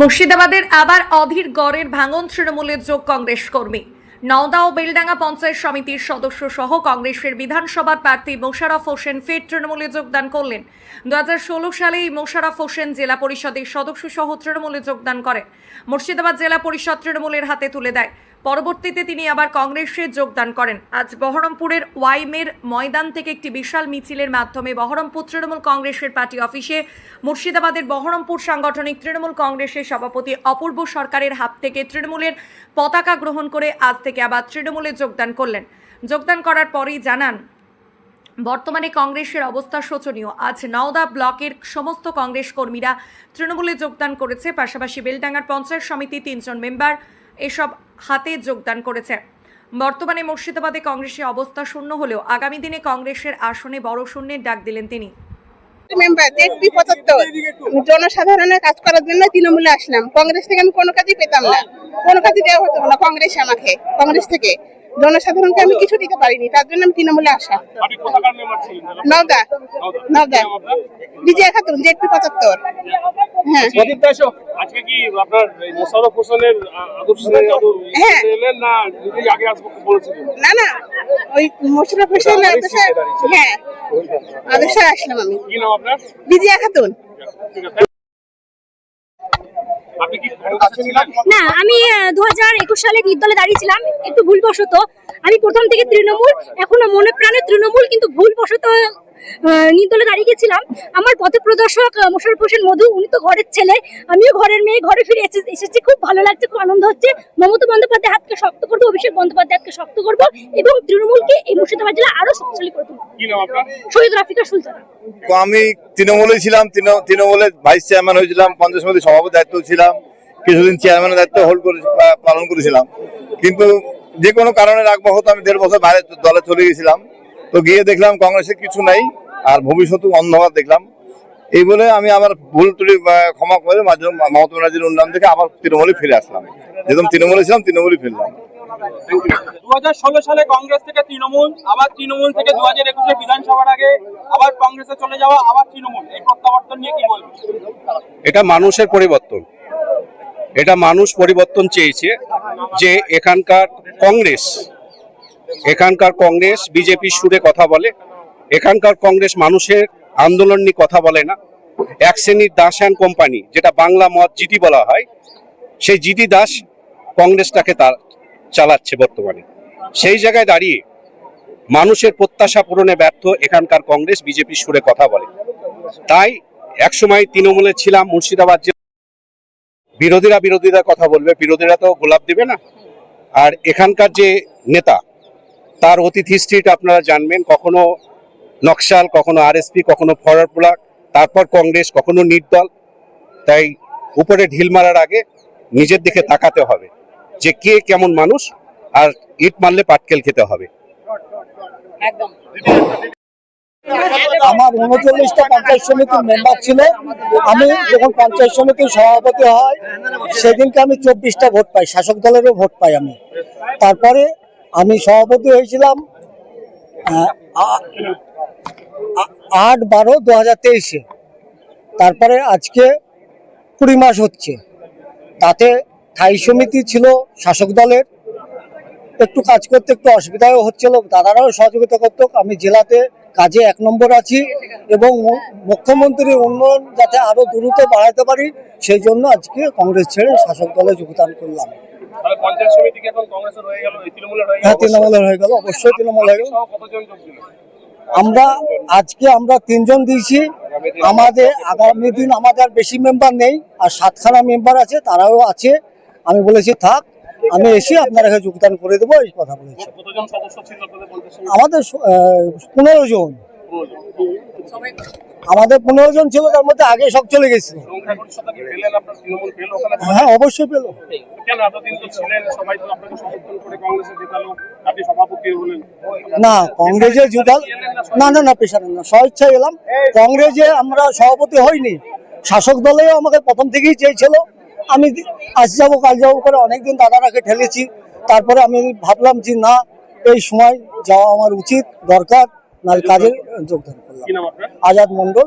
মুর্শিদাবাদের আবার অধীর গড়ের ভাঙন তৃণমূলের যোগ কংগ্রেস কর্মী। নওদা ও বেলডাঙ্গা পঞ্চায়েত সমিতির সদস্য সহ কংগ্রেসের বিধানসভার প্রার্থী মোশারফ হোসেন ফের তৃণমূলে যোগদান করলেন। দু ষোলো সালেই মোশারফ হোসেন জেলা পরিষদের সদস্য সহ তৃণমূলে যোগদান করেন। মুর্শিদাবাদ জেলা পরিষদ তৃণমূলের হাতে তুলে দেয়। পরবর্তীতে তিনি আবার কংগ্রেসে যোগদান করেন। আজ বহরমপুরের ওয়াইমের ময়দান থেকে একটি বিশাল মিছিলের মাধ্যমে বহরমপুর তৃণমূল কংগ্রেসের পার্টি অফিসে মুর্শিদাবাদের বহরমপুর সাংগঠনিক তৃণমূল কংগ্রেসের সভাপতি অপূর্ব সরকারের হাত থেকে তৃণমূলের পতাকা গ্রহণ করে আজ থেকে আবার তৃণমূলে যোগদান করলেন। যোগদান করার পরেই জানান, বর্তমানে কংগ্রেসের অবস্থা শোচনীয়। আজ নওদা ব্লকের সমস্ত কংগ্রেস কর্মীরা তৃণমূলে যোগদান করেছে। পাশাপাশি বেলডাঙ্গার পঞ্চায়েত সমিতি তিনজন মেম্বার এসব হাতে যোগদান করেছে। বর্তমানে মুর্শিদাবাদে কংগ্রেসের অবস্থা শূন্য হলেও আগামী দিনে কংগ্রেসের আসনে বড় শূন্যের ডাক দিলেন তিনি। মেম্বার জেডপি পঁচাত্তর জনসাধারণের কাজ করার জন্য তৃণমূলে আসলাম। কংগ্রেস থেকে আমি কোনো কাজই পেতাম না। কোনো কাজই দেওয়া হতো না কংগ্রেস আমাকে কংগ্রেস থেকে। জনসাধারণকে আমি কিছু দিতে পারিনি তার জন্য আমি তৃণমূলে আসা? নওদা নওদা। বিজয় খাতুন জেডপি পঁচাত্তর। হ্যাঁ। আজকে কি আপনার এই মোশাররফ হোসেনের আদর্শে হ্যাঁ। এলেন না আগে আসব বলেছিলেন? না না ওই মোশারফ হোসেন আদর্শে হ্যাঁ আদর্শে আসলাম আমি। কি নাম আপনার? বিজয়া খাতুন না আমি দু হাজার একুশ সালে নির্দলে দাঁড়িয়েছিলাম একটু ভুলবশত। আমি প্রথম থেকে তৃণমূল এখনও মনে প্রাণে তৃণমূল কিন্তু ভুলবশত নির্দলে দাঁড়িয়ে গেছিলাম। আমার পথ প্রদর্শক আহ, মোশাররফ হোসেন মধু উনি তো ঘরের ছেলে। আমিও ঘরের মেয়ে ঘরে ফিরে এসেছি। খুব ভালো লাগছে খুব আনন্দ হচ্ছে। মমতা বন্দ্যোপাধ্যায় হাতকে শক্ত করব অভিষেক বন্দ্যোপাধ্যায় হাতকে শক্ত করব এবং তৃণমূলকে এই মুর্শিদাবাদ জেলা আরও শক্তিশালী করে তুলবো। শহীদ রাফিকা সুলতানা। তো আমি তৃণমূলে ছিলাম তৃণ- তৃণমূলের ভাইস চেয়ারম্যান হয়েছিলাম পঞ্চায়েত সমিতির সভাপতি দায়িত্ব ছিলাম কিছুদিন চেয়ারম্যানের দায়িত্ব হোল্ড করে পালন করেছিলাম। কিন্তু যে কোনো কারণে রাখব হতো আমি দেড় বছর বাইরে দলে চলে গেছিলাম। তো গিয়ে দেখলাম কংগ্রেসের কিছু নাই আর ভবিষ্যৎ অন্ধকার দেখলাম। এই বলে আমি আমার ভুল ত্রুটি ক্ষমা করে মাঝে মমতা ব্যানার্জির উন্নয়ন থেকে আবার তৃণমূলে ফিরে আসলাম। যেরকম তৃণমূলে ছিলাম তৃণমূলে ফিরলাম। দু হাজার ষোলো সালে কংগ্রেস থেকে তৃণমূল আবার তৃণমূল থেকে দু হাজার একুশে বিধানসভার আগে আবার কংগ্রেসে চলে যাওয়া আবার তৃণমূল। এই প্রত্যাবর্তন নিয়ে কি বলবেন? এটা মানুষের পরিবর্তন। এটা মানুষ পরিবর্তন চেয়েছে যে এখানকার কংগ্রেস এখানকার কংগ্রেস, বিজেপি সুরে কথা বলে। এখানকার কংগ্রেস মানুষের আন্দোলন নিয়ে কথা বলে না। এক শ্রেণির দাস অ্যান্ড কোম্পানি, যেটা বাংলা মত জিটি বলা হয়, সেই জিটি দাস কংগ্রেসটাকে তার চালাচ্ছে বর্তমানে। সেই জায়গায় দাঁড়িয়ে মানুষের প্রত্যাশা পূরণে ব্যর্থ এখানকার কংগ্রেস, বিজেপি সুরে কথা বলে। তাই একসময় তৃণমূলে ছিলাম, মুর্শিদাবাদ জেলা বিরোধীরা বিরোধীরা কথা বলবে, বিরোধীরা তো গোলাপ দিবে না। আর এখানকার যে নেতা তার অতীত হিস্ট্রিটা আপনারা জানবেন। কখনো নকশাল কখনো আরএসপি কখনো ফরওয়ার্ড ব্লক তারপর কংগ্রেস কখনো নির্দল তাই উপরে ঢিল মারার আগে নিজের দিকে তাকাতে হবে। যে কে কেমন মানুষ আর ইট মারলে পাটকেল খেতে হবে। আমার উনচল্লিশটা পঞ্চায়েত সমিতির মেম্বার ছিল। আমি যখন পঞ্চায়েত সমিতির সভাপতি হয় সেদিনকে আমি চব্বিশটা ভোট পাই শাসক দলেরও ভোট পাই আমি। তারপরে আমি সভাপতি হয়েছিলাম আট বারো দু হাজার তেইশে। তারপরে আজকে কুড়ি মাস হচ্ছে। তাতে স্থায়ী সমিতি ছিল শাসক দলের। একটু কাজ করতে একটু অসুবিধাও হচ্ছিল, দাদারাও সহযোগিতা করতো। আমি জেলাতে কাজে এক নম্বর আছি এবং মুখ্যমন্ত্রীর উন্নয়ন যাতে আরও দ্রুত বাড়াতে পারি, সেই জন্য আজকে কংগ্রেস ছেড়ে শাসক দলে যোগদান করলাম। হয়ে তৃণমূলের হয়ে গেল? হয়ে অবশ্যই। তৃণমূল হয়ে গেল। আমরা আজকে আমরা তিনজন দিয়েছি। আমাদের আগামী দিন আমাদের বেশি মেম্বার নেই আর সাতখানা মেম্বার আছে তারাও আছে। আমি বলেছি থাক আমি এসে আপনারা যোগদান করে দেবো এই কথা বলেছি। আমাদের পনেরো জন। আমাদের পনেরো জন ছিল তার মধ্যে আগে সব চলে ওখানে? হ্যাঁ অবশ্যই পেল। না কংগ্রেসে জুতাল না না না পেশার না স্বেচ্ছায় এলাম। কংগ্রেসে আমরা সভাপতি হইনি। শাসক দলেও আমাকে প্রথম থেকেই চেয়েছিল। আমি আজ যাব কাল যাব করে অনেকদিন দাদারাকে ঠেলেছি। তারপরে আমি ভাবলাম যে না এই সময় যাওয়া আমার উচিত দরকার। কাজে যোগদান করলাম। আজাদ মন্ডল